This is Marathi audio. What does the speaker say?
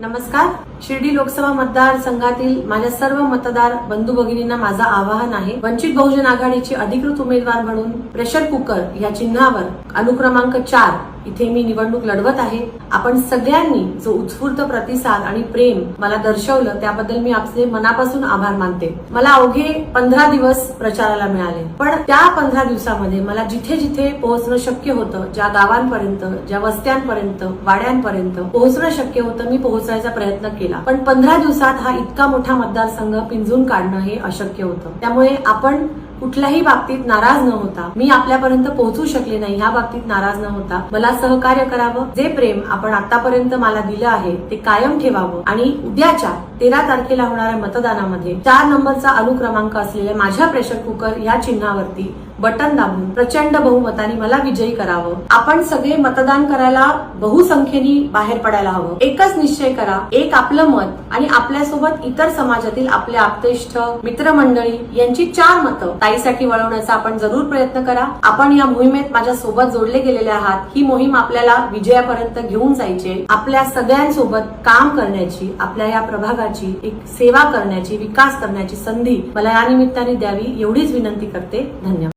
नमस्कार. शिर्डी लोकसभा मतदारसंघातील माझ्या सर्व मतदार बंधू भगिनींना माझं आवाहन आहे वंचित बहुजन आघाडीचे अधिकृत उमेदवार म्हणून प्रेशर कुकर या चिन्हावर अनुक्रमांक चार इथे मी निवडणूक लढवत आहे. आपण सगळ्यांनी जो उत्स्फूर्त प्रतिसाद आणि प्रेम मला दर्शवलं त्याबद्दल मी आपले मनापासून आभार मानते. मला अवघे पंधरा दिवस प्रचाराला मिळाले. पण त्या पंधरा दिवसामध्ये मला जिथे जिथे पोहोचणं शक्य होतं ज्या गावांपर्यंत ज्या वस्त्यांपर्यंत वाड्यांपर्यंत पोहोचणं शक्य होतं मी पोहोचायचा प्रयत्न केला. पण पंधरा दिवसात हा इतका मोठा मतदारसंघ पिंजून काढणं हे अशक्य होतं. त्यामुळे आपण कुठल्याही बाबतीत नाराज न होता मी आपल्यापर्यंत पोहोचू शकले नाही ह्या बाबतीत नाराज न होता मला सहकार्य करावं. जे प्रेम आपण आतापर्यंत मला दिलं आहे ते कायम ठेवावं. आणि उद्याच्या तेरा तारखेला होणाऱ्या मतदानामध्ये चार नंबरचा अनुक्रमांक असलेल्या माझ्या प्रेशर कुकर या चिन्हावरती बटन दाबून प्रचंड बहुमताने मला विजयी करावं. आपण सगळे मतदान करायला बहुसंख्येने बाहेर पडायला हवं. एकच निश्चय करा एक आपलं मत आणि आपल्यासोबत इतर समाजातील आपले आप्तेष्ट मित्रमंडळी यांची चार मतं. आईसाठी वळवण्याचा आपण जरूर प्रयत्न करा. आपण या मोहिमेत माझ्या सोबत जोडले गेलेले आहात. ही मोहीम आपल्याला विजयापर्यंत घेऊन जायची. आपल्या सगळ्यांसोबत काम करण्याची आपल्या या प्रभागाची एक सेवा करण्याची विकास करण्याची संधी मला या निमित्ताने द्यावी एवढीच विनंती करते. धन्यवाद.